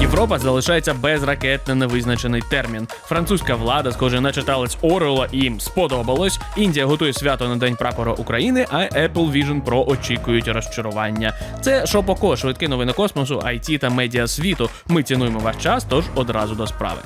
Європа залишається без ракет на невизначений термін. Французька влада, схоже, начиталась Орела і їм сподобалось. Індія готує свято на день прапора України, а Apple Vision Pro очікують розчарування. Це Шопоко, швидкі новини космосу, IT та медіа світу. Ми цінуємо ваш час, тож одразу до справи.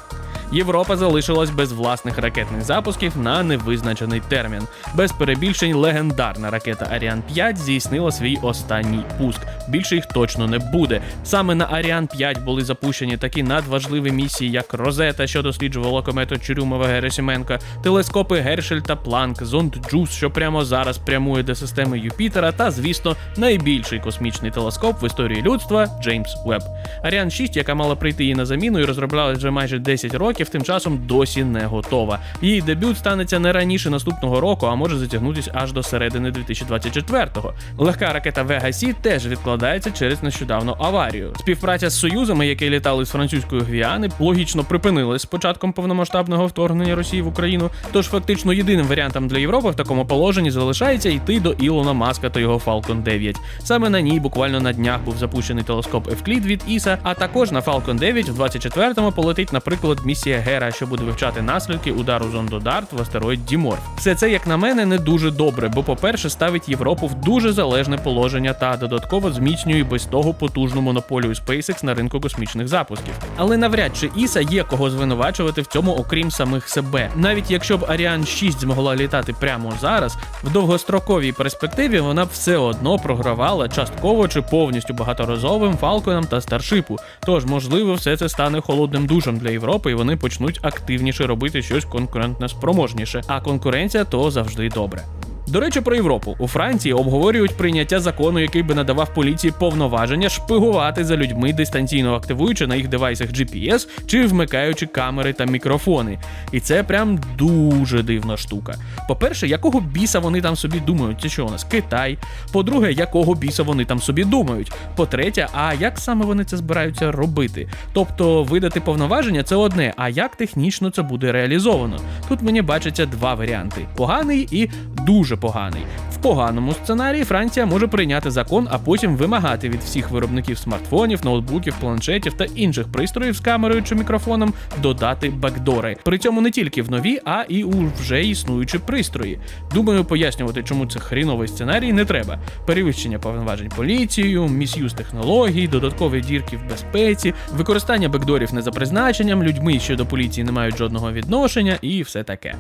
Європа залишилась без власних ракетних запусків на невизначений термін. Без перебільшень легендарна ракета Аріан 5 здійснила свій останній пуск. Більше їх точно не буде. Саме на Аріан 5 були запущені такі надважливі місії, як Розета, що досліджувала комету Чурюмова Герасименка, телескопи Гершель та Планк, зонд Джус, що прямо зараз прямує до системи Юпітера, та, звісно, найбільший космічний телескоп в історії людства Джеймс Веб. Аріан 6, яка мала прийти їй на заміну і розроблялась вже майже 10 років, тим часом досі не готова. Її дебют станеться не раніше наступного року, а може затягнутися аж до середини 2024-го. Легка ракета Vega C теж відкладається через нещодавну аварію. Співпраця з союзами, які літали з французької Гвіани, логічно припинилась з початком повномасштабного вторгнення Росії в Україну. Тож фактично єдиним варіантом для Європи в такому положенні залишається йти до Ілона Маска та його Falcon 9. Саме на ній буквально на днях був запущений телескоп Евклід від Іса, а також на Falcon 9 в 24-му полетить, наприклад, місія Гера, що буде вивчати наслідки удару зонду Дарт в астероїд Діморф. Все це, як на мене, не дуже добре, бо, по-перше, ставить Європу в дуже залежне положення та додатково зміцнює без того потужну монополію SpaceX на ринку космічних запусків. Але навряд чи Іса є кого звинувачувати в цьому, окрім самих себе. Навіть якщо б Аріан 6 змогла літати прямо зараз, в довгостроковій перспективі вона б все одно програвала частково чи повністю багаторазовим Фалконам та Старшипу. Тож, можливо, все це стане холодним душем для Європи, і вони почнуть активніше робити щось конкурентне спроможніше. А конкуренція то завжди добре. До речі, про Європу у Франції обговорюють прийняття закону, який би надавав поліції повноваження шпигувати за людьми, дистанційно активуючи на їх девайсах GPS чи вмикаючи камери та мікрофони. І це прям дуже дивна штука. По-перше, якого біса вони там собі думають? Це що у нас Китай? По-друге, якого біса вони там собі думають? По-третє, а як саме вони це збираються робити? Тобто видати повноваження це одне, а як технічно це буде реалізовано? Тут мені бачаться два варіанти: поганий і дуже поганий. В поганому сценарії Франція може прийняти закон, а потім вимагати від всіх виробників смартфонів, ноутбуків, планшетів та інших пристроїв з камерою чи мікрофоном додати бекдори. При цьому не тільки в нові, а і у вже існуючі пристрої. Думаю, пояснювати, чому це хріновий сценарій, не треба. Перевищення повноважень поліцією, міс'юз технологій, додаткові дірки в безпеці, використання бекдорів не за призначенням, людьми, що до поліції не мають жодного відношення, і все таке.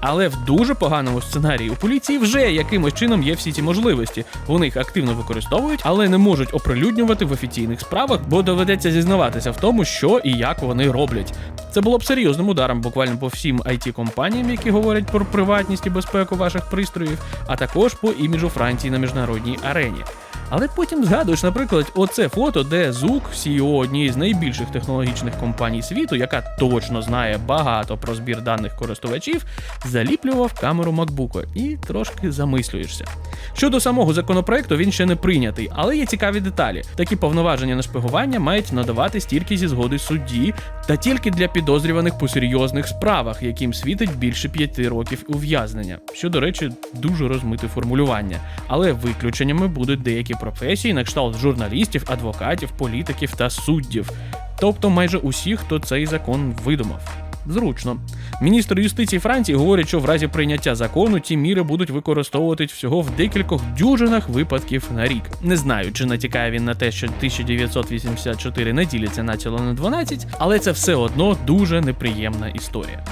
Але в дуже поганому сценарії у поліції вже якимось чином є всі ці можливості. Вони їх активно використовують, але не можуть оприлюднювати в офіційних справах, бо доведеться зізнаватися в тому, що і як вони роблять. Це було б серйозним ударом буквально по всім it компаніям які говорять про приватність і безпеку ваших пристроїв, а також по іміджу Франції на міжнародній арені. Але потім згадуєш, наприклад, оце фото, де Зук, CEO однієї з найбільших технологічних компаній світу, яка точно знає багато про збір даних користувачів, заліплював камеру MacBook і трошки замислюєшся. Щодо самого законопроекту, він ще не прийнятий, але є цікаві деталі. Такі повноваження на шпигування мають надаватись тільки зі згоди судді, та тільки для підозрюваних по серйозних справах, яким світить більше п'яти років ув'язнення. Що, до речі, дуже розмите формулювання. Але виключеннями будуть деякі професії, на кшталт журналістів, адвокатів, політиків та суддів. Тобто майже усі, хто цей закон видумав. Зручно. Міністр юстиції Франції говорить, що в разі прийняття закону ті міри будуть використовуватись всього в декількох дюжинах випадків на рік. Не знаю, чи натякає він на те, що 1984 не діляться націло на 12, але це все одно дуже неприємна історія.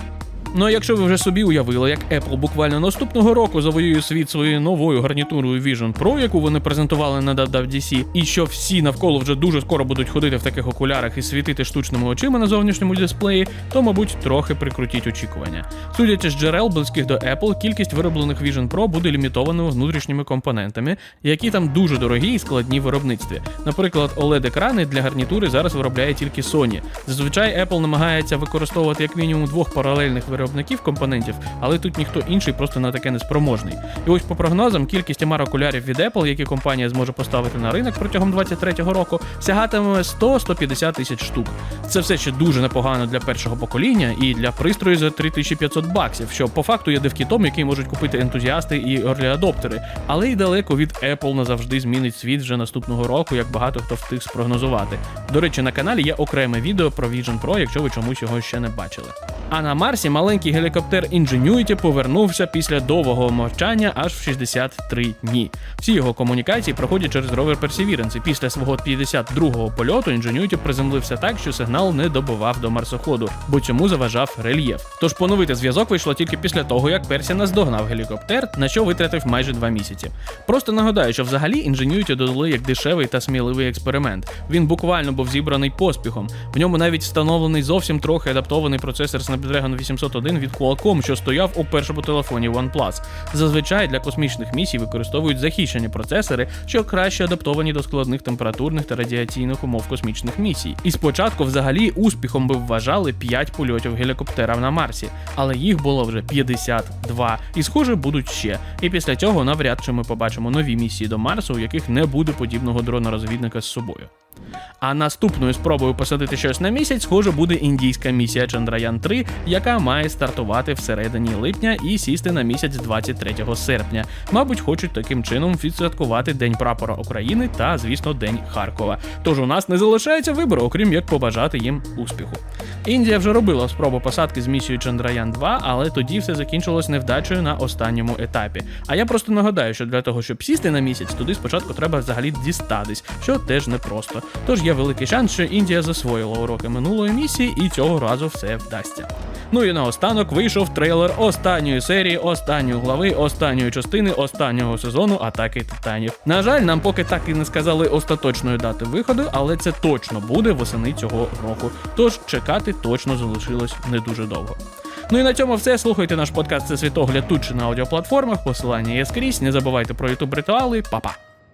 Ну а якщо ви вже собі уявили, як Apple буквально наступного року завоює світ своєю новою гарнітурою Vision Pro, яку вони презентували на WWDC, і що всі навколо вже дуже скоро будуть ходити в таких окулярах і світити штучними очима на зовнішньому дисплеї, то, мабуть, трохи прикрутіть очікування. Судячи з джерел близьких до Apple, кількість вироблених Vision Pro буде лімітованою внутрішніми компонентами, які там дуже дорогі і складні в виробництві. Наприклад, OLED-екрани для гарнітури зараз виробляє тільки Sony. Зазвичай Apple намагається використовувати як мінімум двох паралельних виробників компонентів, але тут ніхто інший просто на таке не спроможний. І ось по прогнозам, кількість MR окулярів від Apple, які компанія зможе поставити на ринок протягом 2023 року, сягатиме 100-150 тисяч штук. Це все ще дуже непогано для першого покоління і для пристрою за 3500 баксів, що по факту є девкітом, який можуть купити ентузіасти і орлі-адоптери, але й далеко від Apple назавжди змінить світ вже наступного року, як багато хто встиг спрогнозувати. До речі, на каналі є окреме відео про Vision Pro, якщо ви чомусь його ще не бачили. А на Марсі маленький гелікоптер Ingenuity повернувся після довгого мовчання аж в 63 дні. Всі його комунікації проходять через ровер Perseverance. Після свого 52-го польоту Ingenuity приземлився так, що сигнал не добивав до марсоходу, бо цьому заважав рельєф. Тож поновити зв'язок вийшло тільки після того, як Персі наздогнав гелікоптер, на що витратив майже два місяці. Просто нагадаю, що взагалі Ingenuity додали як дешевий та сміливий експеримент. Він буквально був зібраний поспіхом. В ньому навіть встановлений зовсім трохи адаптований процесор Snapdragon 801 від Qualcomm, що стояв у першому телефоні OnePlus. Зазвичай для космічних місій використовують захищені процесори, що краще адаптовані до складних температурних та радіаційних умов космічних місій. І спочатку взагалі успіхом би вважали 5 польотів гелікоптера на Марсі, але їх було вже 52. І схоже будуть ще. І після цього навряд чи ми побачимо нові місії до Марсу, у яких не буде подібного дрона-розвідника з собою. А наступною спробою посадити щось на місяць, схоже, буде індійська місія Чандраян 3, яка має стартувати всередині липня і сісти на місяць 23 серпня. Мабуть, хочуть таким чином відсвяткувати День прапора України та, звісно, День Харкова. Тож у нас не залишається вибору, окрім як побажати їм успіху. Індія вже робила спробу посадки з місією Чандраян 2, але тоді все закінчилось невдачею на останньому етапі. А я просто нагадаю, що для того, щоб сісти на місяць, туди спочатку треба взагалі дістатись, що теж непросто. Тож є великий шанс, що Індія засвоїла уроки минулої місії і цього разу все вдасться. Ну і наостанок вийшов трейлер останньої серії, останньої глави, останньої частини останнього сезону Атаки Титанів. На жаль, нам поки так і не сказали остаточної дати виходу, але це точно буде восени цього року. Тож чекати точно залишилось не дуже довго. Ну і на цьому все. Слухайте наш подкаст це світогляд тут чи на аудіоплатформах. Посилання є скрізь. Не забувайте про ютуб ритуали. Па-па!